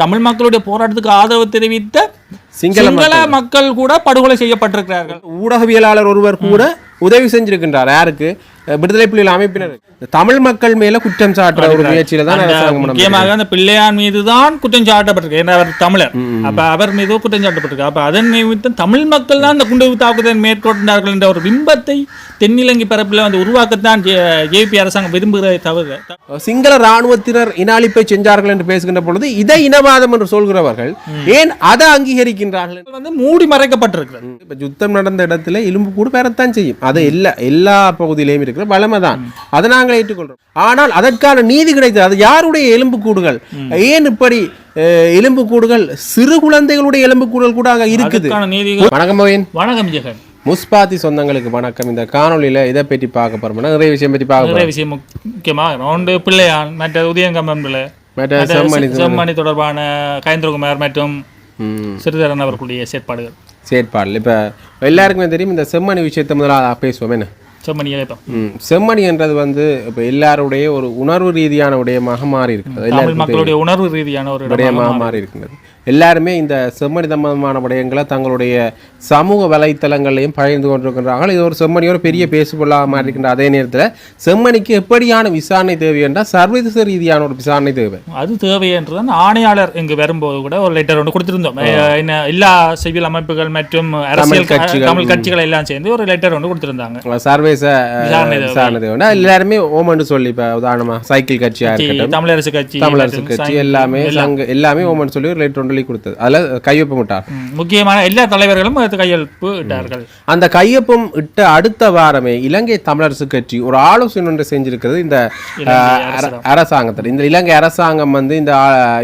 தமிழ் மக்களுடைய போராட்டத்துக்கு ஆதரவு தெரிவித்த சிங்கள மக்கள். கூட படுகொலை செய்யப்பட்டிருக்கிறார்கள். ஊடகவியலாளர் ஒருவர் கூட உதவி செஞ்சிருக்கின்றார். யாருக்கு? விடுதலை புலிகள் அமைப்பினர். தமிழ் மக்கள் மேல குற்றம் சாட்டுற ஒரு முயற்சியில தான் அந்த. முக்கியமாக அந்த பிள்ளையான் மீது தான் குற்றம் சாட்டப்பட்டிருக்கு. ஏன்னா அவர் தமிழர். அப்ப அவர் மீது குற்றம் சாட்டப்பட்டிருக்கு. அப்ப அதன் நிமித்தம் தமிழ் மக்கள் தான் இந்த குண்டு தாக்குதல் மேற்கொண்டார்கள் என்ற ஒரு பிம்பத்தை தென்னிலங்கை பரப்பில் வந்து உருவாக்கத்தான் ஜேபி அரசாங்கம் விரும்புகிறதை தவிர சிங்கள ராணுவத்தினர் இனாளிப்பை செஞ்சார்கள் என்று பேசுகின்ற பொழுது இதை இனவாதம் என்று சொல்கிறவர்கள் ஏன் அதை அங்கீகரிக்கின்றார்கள்? வந்து மூடி மறைக்கப்பட்டிருக்கிறது. இப்ப யுத்தம் நடந்த இடத்துல எலும்பு கூடு பெறத்தான் செய்யும். அது எல்லா எல்லா பகுதியிலையும் இருக்கிற வளமை தான் அதை நாங்கள் ஏற்றுக்கொள்றோம். ஆனால் அதற்கான நீதி கிடைத்தது. அது யாருடைய எலும்பு கூடுகள்? ஏன் இப்படி அஹ், எலும்பு கூடுகள்? சிறு குழந்தைகளுடைய எலும்பு கூடுகள் கூட அங்க இருக்குது. வணக்கம் வணக்கம் ஜெகன். முஸ்பாத்தி சொந்தங்களுக்கு வணக்கம். இந்த காணொளியில இதை பற்றி பார்க்க போறோம்னா நிறைய விஷயம் பற்றி பார்க்க நிறைய விஷயம் முக்கியமாக ஒன்று பிள்ளையான் மற்ற உதயங்கம்பம் பிள்ளை மற்ற செம்மணி செம்மணி தொடர்பான கயந்திரகுமார் மற்றும் சிறிதரன் அவர்களுடைய செயற்பாடுகள். செயற்பாடுல இப்ப எல்லாருக்குமே தெரியும் இந்த செம்மணி விஷயத்தை முதல்ல பேசுவோம். என்ன? செம்மணி இயக்கம் ம், செம்மணி என்றது வந்து இப்ப எல்லாருடைய ஒரு உணர்வு ரீதியான விடயமாக மாறி இருக்கிறது மக்களுடைய உணர்வு ரீதியான ஒரு விடயமாக மாறி இருக்கின்றது எல்லாருமே இந்த செம்மணி சம்பந்தமான விடயங்களை தங்களுடைய சமூக வலைத்தளங்களையும் பகிர்ந்து கொண்டிருக்கின்றார்கள். இது ஒரு செம்மணி ஒரு பெரிய பேசுபொருளாக மாறி இருக்கின்ற அதே நேரத்தில் செம்மணிக்கு எப்படியான விசாரணை தேவை என்றால் சர்வதேச ரீதியான ஒரு விசாரணை தேவை. அது தேவை என்றுதான் ஆணையாளர் இங்கு வரும்போது கூட ஒரு லெட்டர் ஒன்று கொடுத்திருந்தோம். என்ன எல்லா சிவில் அமைப்புகள் மற்றும் அரசியல் தமிழ் கட்சிகள் எல்லாம் சேர்ந்து ஒரு லெட்டர் ஒன்று கொடுத்திருந்தாங்க. சர்வதேச விசாரணை தேவை. எல்லாருமே ஓமன்னு சொல்லி இப்போ உதாரணமா சைக்கிள் கட்சியா இருக்கட்டும். தமிழரசு கட்சி தமிழரசு கட்சி எல்லாமே எல்லாமே ஓமன் சொல்லி ஒரு லெட்டர் ஒன்றி கொடுத்தது. அதில் கையொப்பமிட்டார் ம், முக்கியமான எல்லா தலைவர்களும் அது கையெழுப்பு இட்டார்கள். அந்த கையொப்பம் இட்ட அடுத்த வாரமே இலங்கை தமிழரசு கட்சி ஒரு ஆலோசனை ஒன்று செஞ்சிருக்கிறது இந்த அரசாங்கத்தில். இந்த இலங்கை அரசாங்கம் வந்து இந்த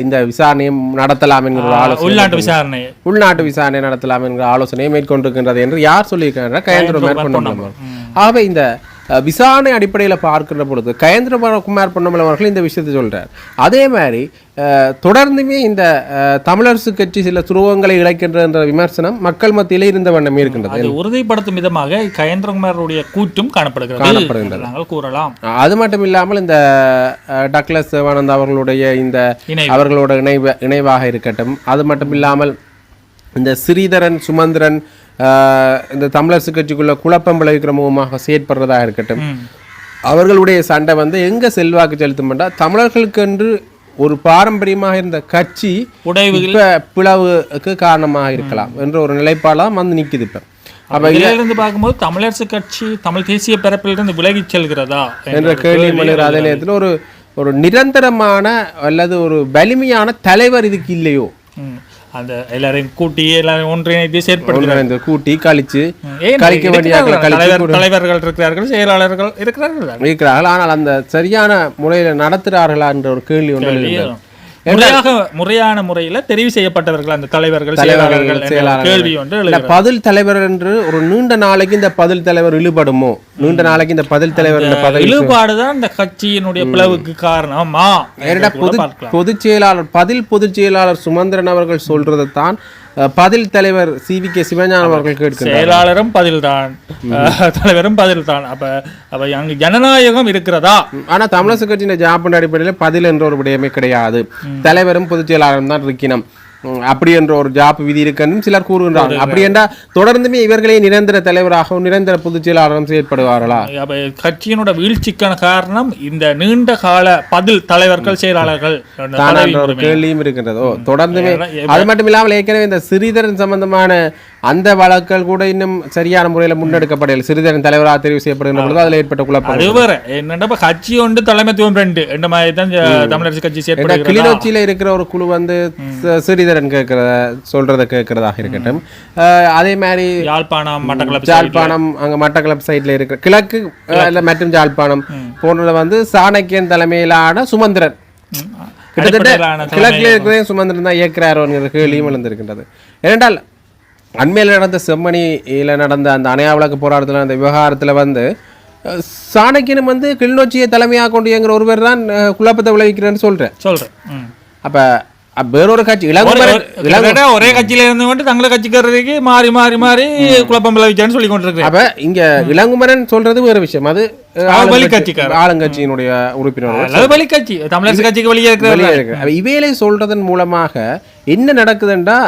இந்த விசாரணையை நடத்தலாம் என்கிற ஒரு ஆலோசனை உள்நாட்டு விசாரணை. உள்நாட்டு விசாரணை நடத்தலாம் என்கிற ஆலோசனையை மேற்கொண்டிருக்கின்றது என்று யார் சொல்லியிருக்கிறார் கயேந்திர மேற்கொண்டு ஆகவே இந்த விசாரணை அடிப்படையில் பார்க்கின்ற பொழுது கயேந்திரகுமார் பொன்னமலை அவர்கள் இந்த விஷயத்தை சொல்றார். அதே மாதிரி தொடர்ந்துமே இந்த தமிழரசு கட்சி சில துருவங்களை இழைக்கின்ற என்ற விமர்சனம் மக்கள் மத்தியிலே இருந்த வண்ணமே இருக்கின்றது. உறுதிப்படுத்தும் விதமாக கயேந்திரகுமாருடைய கூற்றும் காணப்படுகிறது. காணப்படுகின்றது. நாங்கள் கூறலாம். அது மட்டும் இல்லாமல் இந்த டக்ளஸ் சிவானந்த் அவர்களுடைய இந்த அவர்களோட இணைவு இணைவாக இருக்கட்டும். அது மட்டும் இல்லாமல் இந்த ஸ்ரீதரன் சுமந்திரன் இந்த தமிழரசு கட்சிக்குள்ள குழப்பம் விளைவிக்கிற முகமாக செயற்படுறதா இருக்கட்டும். அவர்களுடைய சண்டை வந்து எங்க செல்வாக்கு செலுத்தும்னா தமிழர்களுக்கு என்று ஒரு பாரம்பரியமாக இருந்த கட்சி இப்ப பிளவுக்கு காரணமாக இருக்கலாம் என்ற ஒரு நிலைப்பாடாம் வந்து நிக்குது இப்ப. அப்ப இதிலிருந்து பார்க்கும்போது தமிழரசு கட்சி தமிழ் தேசிய பரப்பிலிருந்து விலகிச் செல்கிறதா என்ற கேள்வி மனிதர் அதே நேரத்தில் ஒரு ஒரு நிரந்தரமான அல்லது ஒரு வலிமையான தலைவர் இதுக்கு இல்லையோ. அந்த எல்லாரையும் கூட்டி எல்லாரையும் ஒன்றிணைத்து செயற்படுத்த கூட்டி கழிச்சு கழிக்க வேண்டிய தலைவர்கள் இருக்கிறார்கள் செயலாளர்கள் இருக்கிறார்கள். இருக்கிறார்கள் ஆனால் அந்த சரியான முறையில் நடத்துகிறார்களா என்ற ஒரு கேள்வி ஒன்று. முறையாக முறையான முறையில தெரிவு செய்யப்பட்டவர்கள் அந்த தலைவர்கள் செயலாளர்கள். கேள்வி ஒன்று. பதில் தலைவர் என்று ஒரு நீண்ட நாளைக்கு இந்த பதில் தலைவர் இழுபடுமோ நீண்ட நாளைக்கு இந்த பதில் தலைவர் என்ற பதவி இழுபாடுதான் இந்த கட்சியினுடைய பிளவுக்கு காரணமா பொது. பொதுச் செயலாளர் பதில் பொதுச் செயலாளர் சுமந்திரன் அவர்கள் சொல்றதை தான் பதில் தலைவர் சி வி கே சிவஞானம் அவர்கள் கேட்கிறார் செயலாளரும் பதில்தான். தலைவரும் பதில்தான். அப்ப அப்ப அங்கு ஜனநாயகம் இருக்கிறதா? ஆனா தமிழரசு கட்சியின் ஜாப்பன் அடிப்படையில் பதில் என்ற ஒரு விடயமே கிடையாது. தலைவரும் பொதுச் செயலாளரும் தான் இருக்கணும். அப்படி என்ற ஒரு ஜாப் விதி இருக்குன்னு சிலர் கூறுகின்றார்கள். அப்படி என்றால் தொடர்ந்துமே இவர்களே நிரந்தர தலைவராகவும் நிரந்தர பொதுச் செயலாளரும் செயற்படுவார்களா? கட்சியினோட வீழ்ச்சிக்கான காரணம் இந்த நீண்ட கால பதில் தலைவர்கள் செயலாளர்கள் ஒரு. கேள்வியும் இருக்கின்றது. தொடர்ந்துமே அது மட்டும் இல்லாமல் ஏற்கனவே இந்த சிறிதரன் சம்பந்தமான அந்த வழக்குகள் கூட இன்னும் சரியான முறையில் முன்னெடுக்கப்படவில்லை. சிறிதரன் தலைவராக தெரிவு செய்யப்படுகின்ற பொழுது அதில் ஏற்பட்ட குழப்பம் அது வேற. இப்ப கட்சி ஒன்று தலைமைத்துவம் ரெண்டு. என்ற மாதிரி தான் தமிழரசு கட்சி செயற்படுகிறதா? கிளிநொச்சியில இருக்கிற ஒரு குழு வந்து சிறிதரன் கேட்கிறத சொல்றத கேட்கறதாக இருக்கட்டும். அதே மாதிரி யாழ்ப்பாணம் மட்டக்களப்பு ஜாழ்ப்பாணம் அங்க மட்டக்களப்பு சைடுல இருக்கிற கிழக்கு மற்றும் ஜாழ்ப்பாணம் போன்றத வந்து சாணக்கியன் தலைமையிலான சுமந்திரன். கிட்டத்தட்ட கிழக்கில் இருக்கிறதே சுமந்திரன் தான் இயக்குறாரோங்கிற கேள்வியும் எழுந்திருக்கின்றது. ஏனென்றால் அண்மையில் நடந்த செம்மணியில் நடந்த அந்த அணையா விளக்கு போராட்டத்தில் அந்த விவகாரத்தில் வந்து சாணக்கியனும் வந்து கிளிநொச்சியை தலைமையாக கொண்டு இயங்குற ஒருவர் தான் குழப்பத்தை விளைவிக்கிறேன்னு சொல்கிறேன் சொல்றேன் ம். அப்போ வேறொரு கட்சி இளங்குமரன் ஒரே கட்சியில இருந்து கொண்டு தங்களை கட்சிக்காரருக்கு மாறி மாறி மாறி குழப்பம் விளைவிச்சான்னு சொல்லி கொண்டிருக்கிறேன் அப்ப இங்க இளங்குமரன் சொல்றது வேற விஷயம். அது. ஆளுங்கட்சியினுடைய உறுப்பினர்கள். அல்லது வெளி கட்சி தமிழரசு கட்சிக்கு வெளியே இருக்கிற வெளியே இருக்கு. அப்ப இவைகளை சொல்றதன் மூலமாக என்ன நடக்குதுன்னா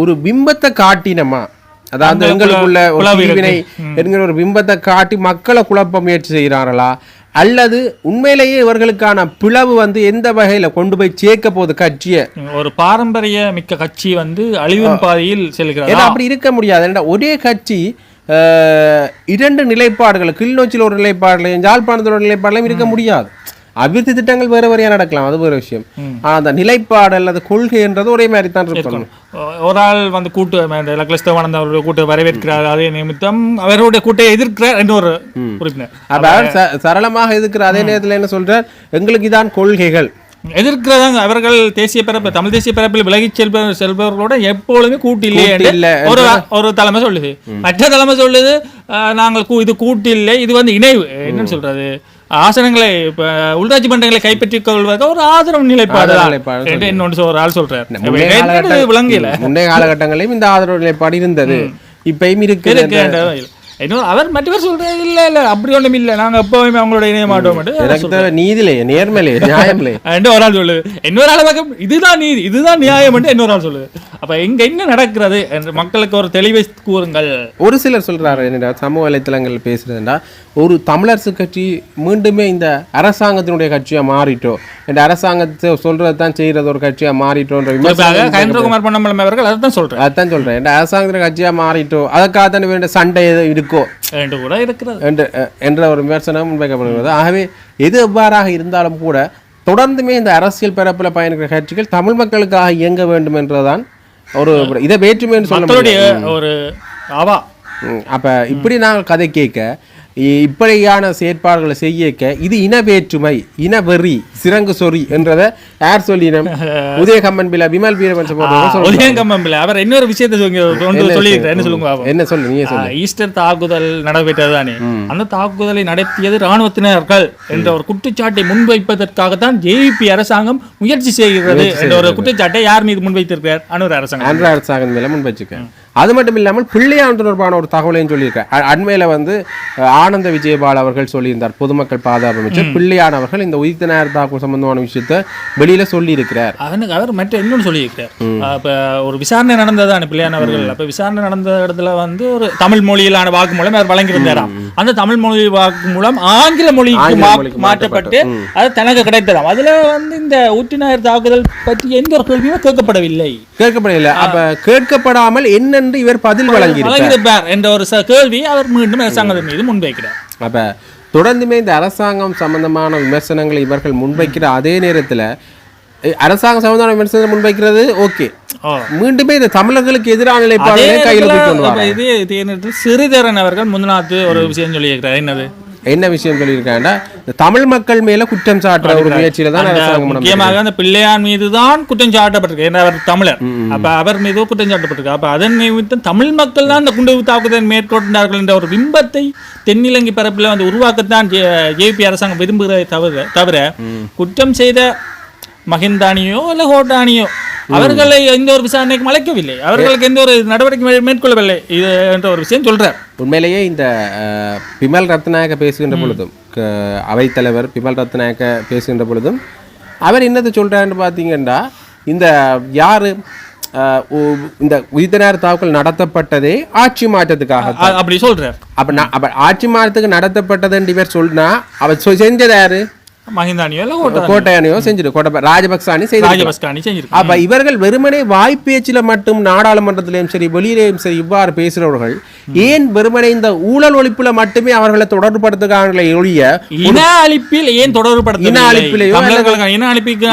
ஒரு பிம்பத்தை காட்டினமா? அதாவது எங்களுக்குள்ள ஒரு. பிரிவினை என்கிற ஒரு பிம்பத்தை காட்டி மக்களை குழப்ப முயற்சி செய்கிறார்களா? அல்லது உண்மையிலேயே இவர்களுக்கான பிளவு வந்து எந்த வகையில கொண்டு போய் சேர்க்க போகுது கட்சியை? ஒரு பாரம்பரிய மிக்க கட்சி வந்து அழிவின் பாதையில் செல்கிறது அப்படி இருக்க முடியாது. ஒரே கட்சி இரண்டு நிலைப்பாடுகள் கிளிநொச்சியில் ஒரு நிலைப்பாடுலையும் யாழ்ப்பாணத்தில் ஒரு நிலைப்பாடுலையும் இருக்க முடியாது. அபிவிருத்தி திட்டங்கள் வேறு வேறையா நடக்கலாம் அது வேறு விஷயம். ஆனா அந்த நிலைப்பாடு அல்லது கொள்கைன்றது ஒரே மாதிரி தான் இருக்கணும். ஒரு ஆள் வந்து கூட்டு லக்லஸ்தவானந்த அவருடைய கூட்டு வரவேற்கிறார் அதே நிமித்தம் அவருடைய கூட்டை எதிர்க்கிறார் ஒரு உறுப்பினர். சரளமாக இருக்கிற அதே நேரத்துல என்ன சொல்றார்? எங்களுக்கு இதான் கொள்கைகள். எதிர்க்கிறதாங்க அவர்கள் தேசிய பரப்பு தமிழ் தேசிய பரப்பில் விலகிச் செல்ப செல்பவர்களோட எப்பொழுதுமே கூட்டு இல்லை கூட்டு இல்லை என்று ஒரு ஒரு தலைமை சொல்லுது. மற்ற தலைமை சொல்லுது நாங்கள் இது கூட்டு இல்லை இது வந்து இணைவு. என்னன்னு சொல்றது? ஆசனங்களை இப்ப உள்ளாட்சி மன்றங்களை கைப்பற்றிக் கொள்வதற்கு ஒரு ஆதரவு நிலைப்பாடு இன்னொன்று ஒரு ஆள் சொல்றார். விளங்கல? முன்னைய காலகட்டங்களிலும் இந்த ஆதரவு நிலைப்பாடு இருந்தது. இப்பயும் இருக்கு. இருக்கு. இன்னொரு அவர் மற்றவர் சொல்றாரு இல்ல இல்ல அப்படி ஒண்ணும் இல்ல. நாங்க எப்பவுமே அவங்களோட இணைய மாட்டோம் எனக்கு நீதிலே நேர்மலே நியாயம்லே. என்று ஒரு ஆள் சொல்லுது. இன்னொரு ஆள் பக்கம் இதுதான் நீதி இதுதான் நியாயம் என்று இன்னொரு ஆள் சொல்லுது. அப்ப இங்க என்ன நடக்கிறது என்று மக்களுக்கு ஒரு தெளிவை கூறுங்கள். ஒரு சிலர் சொல்றாரு என்னடா சமூக வலைத்தளங்கள் பேசுறதுண்டா ஒரு தமிழரசு கட்சி மீண்டுமே இந்த அரசாங்கத்தினுடைய கட்சியா மாறிட்டோ? இந்த அரசாங்கத்தை சொல்றது தான் செய்யறது ஒரு கட்சியா மாறிட்டோன்ற விமர்சனம் அவர்கள் அதான் சொல்றேன் அதான் சொல்றேன். அரசாங்கத்தின் கட்சியா மாறிட்டோ? அதுக்காக தானே வேண்டிய சண்டை எது இருக்கோ? என்று கூட இருக்கிறது. என்ற என்ற ஒரு விமர்சனம் முன்வைக்கப்படுகிறது ஆகவே எது எவ்வாறாக இருந்தாலும் கூட தொடர்ந்துமே இந்த அரசியல் பரப்புல பயணிக்கிற கட்சிகள் தமிழ் மக்களுக்காக இயங்க வேண்டும் என்றுதான் ஒரு இதை வேற்றுமைன்னு சொல்ல ஒரு ஆவா ம், அப்ப இப்படி நாங்கள் கதை கேட்க இப்படியான செயற்பாடுகளை செய்யக்க இது இன வேற்றுமை இன வெறி சிறங்கு சொறி என்றதை யார் சொல்லினம் உதய கம்மன் பில விமல் வீரவன் உதயங்கம்பம் பிள்ளை. அவர் இன்னொரு விஷயத்தை சொல்லியிருக்கிறார் என்ன சொல்லுங்க. என்ன சொல்லு ஆஹ், ஈஸ்டர் தாக்குதல் நடைபெற்றது தானே? அந்த தாக்குதலை நடத்தியது ராணுவத்தினர்கள் என்ற ஒரு குற்றச்சாட்டை முன்வைப்பதற்காகத்தான் ஜேபி அரசாங்கம் முயற்சி செய்கிறது என்ற ஒரு குற்றச்சாட்டை யார் மீது முன்வைத்திருக்கிறார்? அனுர் அரசாங்கம். ஆந்திரா அரசாங்கம் மேல முன் வச்சுக்க அது மட்டும் இல்லாமல் பிள்ளையான் தொடர்பான ஒரு தகவலையும் சொல்லியிருக்கார் அண்மையில வந்து ஆனந்த விஜயபால் அவர்கள் சொல்லியிருந்தார் பொதுமக்கள் பாதுகாப்பு அமைச்சர் பிள்ளையான் அவர்கள் இந்த உயிர்த்த தாக்குதல் சம்பந்தமான விஷயத்தை வெளியில சொல்லியிருக்கிறார். அவனுக்கு அவர் மற்ற இன்னொன்று சொல்லியிருக்கிறார். அப்ப ஒரு விசாரணை நடந்ததானே பிள்ளையான் அவர்கள். அப்ப விசாரணை நடந்த இடத்துல வந்து ஒரு தமிழ் மொழியிலான வாக்குமூலம் அவர் வழங்கியிருந்தாராம் அந்த தமிழ் மொழி ஆங்கில மொழிக்கு ஆங்கில மொழிக்கு மாற்றப்பட்டு. அது தனக்கு கிடைத்ததாம். அதுல வந்து இந்த ஊட்டினாயர் தாக்குதல் பற்றி எந்த ஒரு கேள்வியும் கேட்கப்படவில்லை. கேட்கப்படவில்லை. அப்ப கேட்கப்படாமல் என்னென்று இவர் பதில் வழங்கியிருக்கார். வழங்கியிருப்பார் என்ற ஒரு கேள்வி அவர் மீண்டும் அரசாங்கத்தின் மீது முன்வைக்கிறார். அப்ப தொடர்ந்துமே இந்த அரசாங்கம் சம்பந்தமான விமர்சனங்களை இவர்கள் முன்வைக்கிற அதே நேரத்துல அரசாங்கம் சம்பந்தமான விமர்சனத்தை முன்வைக்கிறது ஓகே. மீண்டுமே இந்த தமிழர்களுக்கு எதிரான அதே நிலைப்பாடுகளை கையில். இது சிறிதரன் அவர்கள் முந்தநாத்து ஒரு விஷயம் சொல்லியிருக்கிறார் என்னது என்ன விஷயம் சொல்லியிருக்காங்கன்னா இந்த தமிழ் மக்கள் மேல குற்றம் சாட்டுற ஒரு முயற்சியில தான் அந்த. முக்கியமாக அந்த பிள்ளையார் மீது தான் குற்றம் சாட்டப்பட்டிருக்கு. ஏன்னா அவர் தமிழர். அப்ப அவர் மீது குற்றம் சாட்டப்பட்டிருக்கு. அப்ப அதன் நிமித்தம் தமிழ் மக்கள் தான் இந்த குண்டு தாக்குதல் மேற்கொண்டார்கள் என்ற ஒரு பிம்பத்தை தென்னிலங்கை பரப்பில் வந்து உருவாக்கத்தான் ஜேபி அரசாங்கம் விரும்புகிறதை தவிர தவிர குற்றம் செய்த மகிந்தானியோ இல்ல ஹோட்டானியோ அவர்களை எந்த ஒரு விசாரணைக்கும் அழைக்கவில்லை. அவர்களுக்கு எந்த ஒரு நடவடிக்கை மேற்கொள்ளவில்லை. இது என்ற ஒரு விஷயம் சொல்றார். உண்மையிலேயே இந்த பிமல் ரத்நாயக்க பேசுகின்ற பொழுதும் அவைத்தலைவர் பிமல் ரத்நாயக்க பேசுகின்ற பொழுதும் அவர் என்னது சொல்றாருன்னு பார்த்தீங்கன்னா இந்த யாரு இந்த உயிர்த்தனார் தாக்குதல் நடத்தப்பட்டதே ஆட்சி மாற்றத்துக்காக அப்படி சொல்றார். அப்ப ஆட்சி மாற்றத்துக்கு நடத்தப்பட்டதுன்னு இவர் சொன்னா அவர் செஞ்சது யாரு? மகிந்தானியோ இல்ல ஹோட்டானியோ கோட்டையானியோ செஞ்சிரு கோட்டை ராஜபக்சானி செய்து ராஜபஸ்கானி செஞ்சிருக்கு அப்ப இவர்கள் வெறுமனே வாய்ப்பேச்சில மட்டும் நாடாளுமன்றத்திலையும் சரி வெளியிலேயும் சரி இவ்வாறு பேசுறவர்கள் ஏன் வெறுமனே இந்த ஊழல் ஒழிப்புல மட்டுமே அவர்களை தொடர்புபடுத்துகிறார்களே ஒழிய இன அழிப்பில் ஏன் தொடர்புபடுத்த இன அழிப்பிலேயோ இன அழிப்புக்கு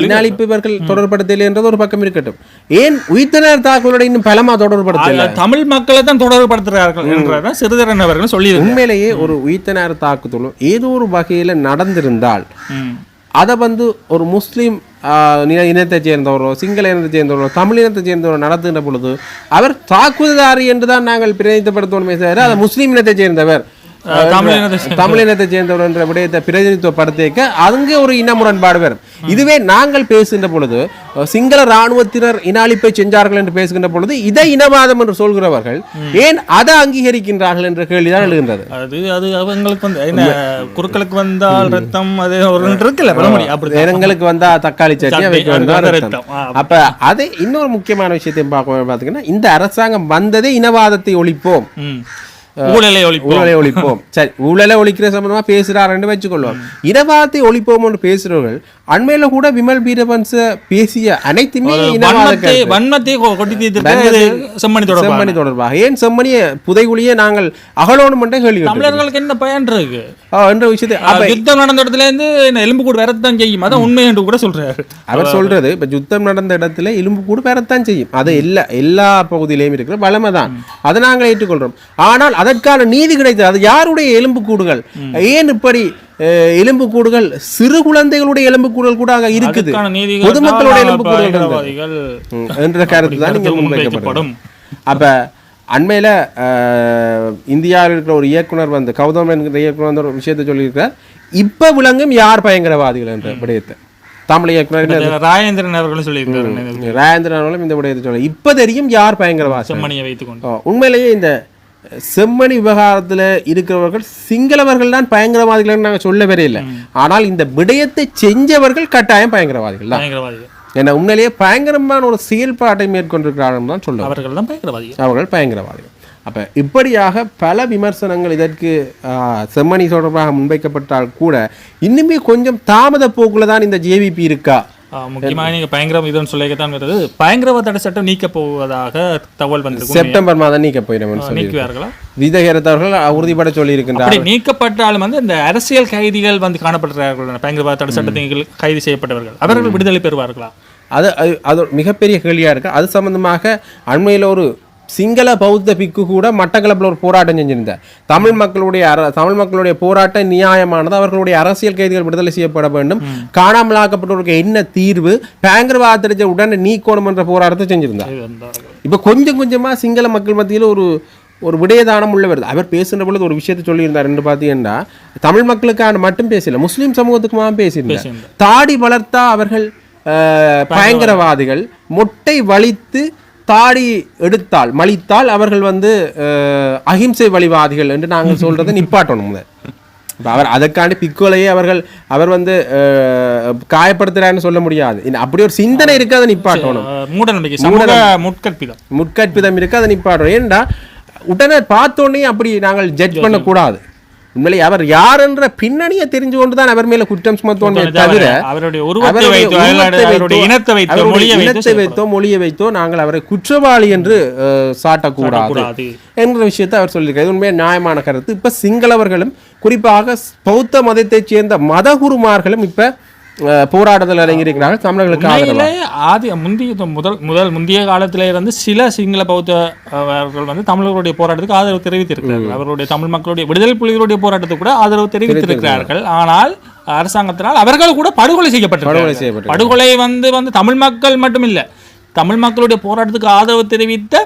இன அழிப்பு- இவர்கள் தொடர்படுத்தல என்றது ஒரு பக்கம் இருக்கட்டும். ஏன் உயிர்த்தனர் தாக்குதலோட இன்னும் பலமா தொடர்படுத்தல அது தமிழ் மக்களை தான் தொடர்புபடுத்துகிறார்கள் என்றதான் சிறிதரன் அவர்கள் சொல்லியிருக்காங்க உண்மையிலேயே ஒரு உயிர்த்தனர் தாக்குதலும் ஏதோ ஒரு வகையில நடந்திருந்தால் ம். அதை வந்து ஒரு முஸ்லீம் ஆஹ், இன- இனத்தைச் சேர்ந்தவரோ சிங்கள இனத்தைச் சேர்ந்தவரோ தமிழ் இனத்தைச் சேர்ந்தவரோ நடத்துகின்ற பொழுது அவர் தாக்குதலாரி என்று தான் நாங்கள் பிரதிநிதிப்படுத்தணுமே தவிர அது முஸ்லீம் இனத்தைச் சேர்ந்தவர் தமிழினத்தை சேர்ந்த- தமிழினத்தை சேர்ந்தவர் என்ற விடயத்தை பிரதிநிதித்துவப்படுத்திக்க அங்கே ஒரு இன முரண்பாடு வரும் இதுவே நாங்கள் பேசுகின்ற பொழுது சிங்கள ராணுவத்தினர் இன அழிப்பை செஞ்சார்கள் என்று பேசுகின்ற பொழுது இதை இனவாதம் என்று சொல்கிறவர்கள் ஏன் அதை அங்கீகரிக்கின்றார்கள் என்ற கேள்விதான் எழுகின்றது. அது அது அவங்களுக்கு வந்து என்ன குறுக்களுக்கு வந்தால் ரத்தம் அது ஒரு இருக்குல்ல அப்படி எங்களுக்கு வந்தா தக்காளி சட்னி அதுக்கு வந்தா அப்ப அதை இன்னொரு முக்கியமான விஷயத்தையும் பார்க்க பார்த்தீங்கன்னா இந்த அரசாங்கம் வந்ததே இனவாதத்தை ஒழிப்போம். ஊழலை ஒழிப்போம். ஊழலை ஒழிப்போம். சரி ஊழலை ஒழிக்கிற சம்பந்தமா பேசுறாருன்னு வச்சுக்கொள்வோம் இனவாதத்தை ஒழிப்போம் என்று பேசுறவர்கள் அண்மையில கூட விமல் வீரவன்ச பேசிய அனைத்துமே வன்மத்தை கொட்டி செம்மணி தொடர்பாக செம்மணி தொடர்பாக. ஏன் செம்மணிய புதைகுழியை நாங்கள் அகலோணும் என்றே கேள்வி. தமிழர்களுக்கு என்ன பயன் இருக்கு? என்ற விஷயத்தை அப்ப யுத்தம் நடந்த இடத்துல இருந்து எலும்பு கூட வரத்தான் செய்யும். அதான் உண்மை என்று கூட சொல்றாரு. அவர் சொல்றது இப்ப யுத்தம் நடந்த இடத்துல எலும்பு கூட பெறத்தான் செய்யும். அது எல்லா எல்லா பகுதியிலையும் இருக்கிற வளமை தான் அதை நாங்கள் ஏற்றுக்கொள்றோம். ஆனால் அதற்கான நீதி கிடைத்தது. அது யாருடைய எலும்பு கூடுகள்? ஏன் இப்படி அஹ், எலும்பு கூடுகள்? சிறு குழந்தைகளுடைய எலும்பு கூடுகள் கூட அங்க இருக்குது. பொதுமக்களுடைய தான் எலும்பு கூடுகள் இருந்தது. பயங்கரவாதிகள் ம், என்ற கருத்து தான் கருத்து முன்வைக்கப்படும். அப்ப அண்மையில இந்தியாவில் இருக்கிற ஒரு இயக்குனர் வந்து கௌதம் என்கிற இயக்குனர் வந்து ஒரு விஷயத்தை சொல்லியிருக்கிறார். இப்ப விளங்கும் யார் பயங்கரவாதிகள் என்ற விடயத்தை? தமிழ் இயக்குனர் ராஜேந்திரன் அவர்களும் சொல்லியிருக்காரு ராஜேந்திரன் அவர்களும் இந்த விடயத்தை சொல்ல இப்ப தெரியும் யார் பயங்கரவாதி. உண்மையிலேயே இந்த செம்மணி விவகாரத்துல இருக்கிறவர்கள் சிங்களவர்கள் தான் பயங்கரவாதிகள் நாங்க சொல்ல வரையில்லை ஆனால் இந்த விடயத்தை செஞ்சவர்கள் கட்டாயம் பயங்கரவாதிகள் தான். ஏன்னா உண்மையிலேயே பயங்கரமான ஒரு செயல்பாட்டை மேற்கொண்டிருக்கிறார்கள் தான் சொல்லுவாங்க அவர்கள் தான் பயங்கரவாதிகள். அவர்கள் பயங்கரவாதிகள். அப்ப இப்படியாக பல விமர்சனங்கள் இதற்கு செம்மணி தொடர்பாக முன்வைக்கப்பட்டால் கூட இன்னுமே கொஞ்சம் தாமத போக்குல தான் இந்த ஜேவிபி இருக்கா? முக்கியமாக நீங்க பயங்கரம் இதுன்னு சொல்லிக்கத்தான் வருது பயங்கரவாத தடை சட்டம் நீக்கப் போவதாக தகவல் வந்திருக்கும் செப்டம்பர் மாதம் நீக்க போயிடும் நீக்குவார்களா? விதகரத் அவர்கள் உறுதிப்பட சொல்லியிருக்கின்றார். நீக்கப்பட்டாலும் வந்து இந்த அரசியல் கைதிகள் வந்து காணப்படுகிறார்கள் பயங்கரவாத தடை சட்டத்தின் கைது செய்யப்பட்டவர்கள். அவர்கள் விடுதலை பெறுவார்களா? அது அது- மிகப்பெரிய கேள்வியா இருக்கு. அது சம்பந்தமாக அண்மையில் ஒரு சிங்கள பௌத்த பிக்கு கூட மட்டக்களப்பில் ஒரு போராட்டம் செஞ்சிருந்தார். தமிழ் மக்களுடைய தமிழ் மக்களுடைய போராட்டம் நியாயமானது. அவர்களுடைய அரசியல் கைதிகள் விடுதலை செய்யப்பட வேண்டும். காணாமலாக்கப்பட்டவருக்கு என்ன தீர்வு? பயங்கரவாதத்தை உடனே நீக்கணும் என்ற போராட்டத்தை செஞ்சிருந்தார். இப்போ கொஞ்சம் கொஞ்சமா சிங்கள மக்கள் மத்தியில் ஒரு ஒரு விடயதானம் உள்ள வருது. அவர் பேசுகிற பொழுது ஒரு விஷயத்தை சொல்லியிருந்தார். என்று பார்த்தீங்கன்னா தமிழ் மக்களுக்கான மட்டும் பேசல முஸ்லீம் சமூகத்துக்குமா பேசியிருந்தார். தாடி வளர்த்தா அவர்கள் பயங்கரவாதிகள் மொட்டை வலித்து தாடி எடுத்தால் மலித்தால் அவர்கள் வந்து அகிம்சை வழிவாதிகள் என்று நாங்கள் சொல்றதை நிப்பாட்டணும் இப்ப அவர் அதற்காண்டி பிக்கோலையே அவர்கள் அவர் வந்து காயப்படுத்துறாருன்னு சொல்ல முடியாது. அப்படி ஒரு சிந்தனை இருக்கு அதை நிப்பாட்டணும். ஆஹ் மூட நம்பிக்கை சமூக முற்கற்பிதம். முற்கற்பிதம் இருக்கு அதை நிப்பாடுறோம் ஏன்டா உடனே பார்த்தோன்னே அப்படி நாங்கள் ஜட்ஜ் பண்ணக்கூடாது. உண்மையிலே அவர் யார் என்ற பின்னணியை தெரிஞ்சு கொண்டு தான் அவர் மேல குற்றம் சுமத்துவோமே தவிர அவருடைய இனத்தை வைத்தோ மொழியை வைத்தோ நாங்கள் அவரை குற்றவாளி என்று சாட்டக்கூடாது கூடாது என்ற விஷயத்தை அவர் சொல்லியிருக்காரு. உண்மையாக நியாயமான கருத்து. இப்ப சிங்களவர்களும் குறிப்பாக பௌத்த மதத்தைச் சேர்ந்த மதகுருமார்களும் இப்ப போராட்டத்தில் இறங்கியிருக்கிறார்கள் தமிழர்களுக்கு ஆதி முந்திய முதல் முதல் முந்தைய காலத்திலே இருந்து சில சிங்கள பௌத்த அவர்கள் வந்து தமிழர்களுடைய போராட்டத்துக்கு ஆதரவு தெரிவித்திருக்கிறார்கள். அவர்களுடைய தமிழ் மக்களுடைய விடுதலை புலிகளுடைய போராட்டத்துக்கு கூட ஆதரவு தெரிவித்திருக்கிறார்கள். ஆனால் அரசாங்கத்தினால் அவர்கள் கூட படுகொலை செய்யப்பட்டிருக்கிறார்கள். படுகொலை வந்து வந்து தமிழ் மக்கள் மட்டும் இல்ல தமிழ் மக்களுடைய போராட்டத்துக்கு ஆதரவு தெரிவித்த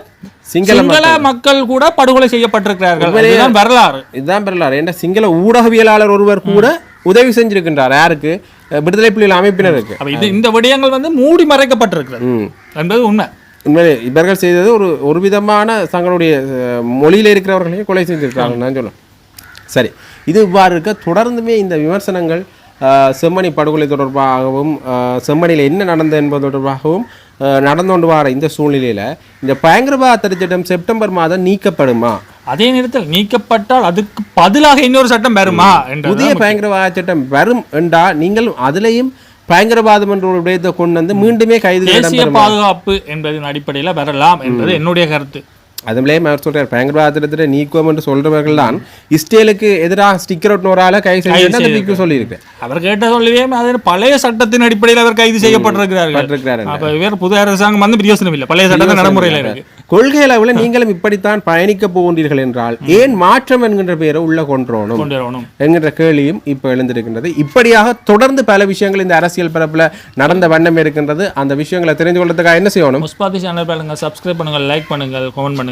சிங்கள மக்கள். கூட படுகொலை செய்யப்பட்டிருக்கிறார்கள். இதுதான் வரலாறு. இதுதான் பெறலாறு ஏன்னா சிங்கள ஊடகவியலாளர் ஒருவர் கூட உதவி செஞ்சிருக்கின்றார். யாருக்கு? விடுதலை புலிகள் அமைப்பினருக்கு. இது இந்த விடயங்கள் வந்து மூடி மறைக்கப்பட்டிருக்கிறது. என்பது உண்மை. உண்மையிலே இவர்கள் செய்தது ஒரு ஒரு விதமான தங்களுடைய மொழியில இருக்கிறவர்களையும் கொலை செஞ்சிருக்காங்கன்னு தான் சொல்லணும் சரி. இது இவ்வாறு இருக்க தொடர்ந்துமே இந்த விமர்சனங்கள் செம்மணி படுகொலை தொடர்பாகவும் செம்மணியில் என்ன நடந்தது என்பது தொடர்பாகவும் நடந்து கொண்டு வர இந்த சூழ்நிலையில இந்த பயங்கரவாத தடுச்சட்டம் செப்டம்பர் மாதம் நீக்கப்படுமா? அதே நேரத்தில் நீக்கப்பட்டால் அதுக்கு பதிலாக இன்னொரு சட்டம் வருமா புதிய பயங்கரவாத சட்டம் வரும் என்றா நீங்களும் அதிலையும் பயங்கரவாதம் என்ற ஒரு விடயத்தை கொண்டு வந்து மீண்டுமே கைது தேசிய பாதுகாப்பு என்பதன் அடிப்படையில் வரலாம் என்பது என்னுடைய கருத்து. அதுலேயே அவர் சொல்றார் பயங்கரவாதத்தை நீக்குவோம் என்று சொல்றவர்கள் தான் இஸ்ரேலுக்கு எதிராக ஸ்டிக்கர் ஒட்டின ஒரு ஆளை கைது செய்ய அந்த சொல்லியிருக்கேன் அவர் கேட்ட சொல்லுவே அது பழைய சட்டத்தின் அடிப்படையில் அவர் கைது செய்யப்பட்டிருக்கிறார்கள். பட்டிருக்கிறார் அப்ப இவர் புது அரசாங்கம் வந்து பிரயோசனம் இல்லை. பழைய சட்டத்தை நடைமுறையில் இருக்கு. கொள்கை அளவில் நீங்களும் இப்படித்தான் பயணிக்க போகின்றீர்கள் என்றால் ஏன் மாற்றம் என்கின்ற பெயரை உள்ள கொன்றோணும்? என்கின்ற கேள்வியும் இப்போ எழுந்திருக்கின்றது. இப்படியாக தொடர்ந்து பல விஷயங்கள் இந்த அரசியல் பரப்புல நடந்த வண்ணம் இருக்கின்றது. அந்த விஷயங்களை தெரிந்து கொள்றதுக்காக என்ன செய்யணும்? சப்ஸ்கிரைப் பண்ணுங்க லைக் பண்ணுங்க கமெண்ட் பண்ணுங்க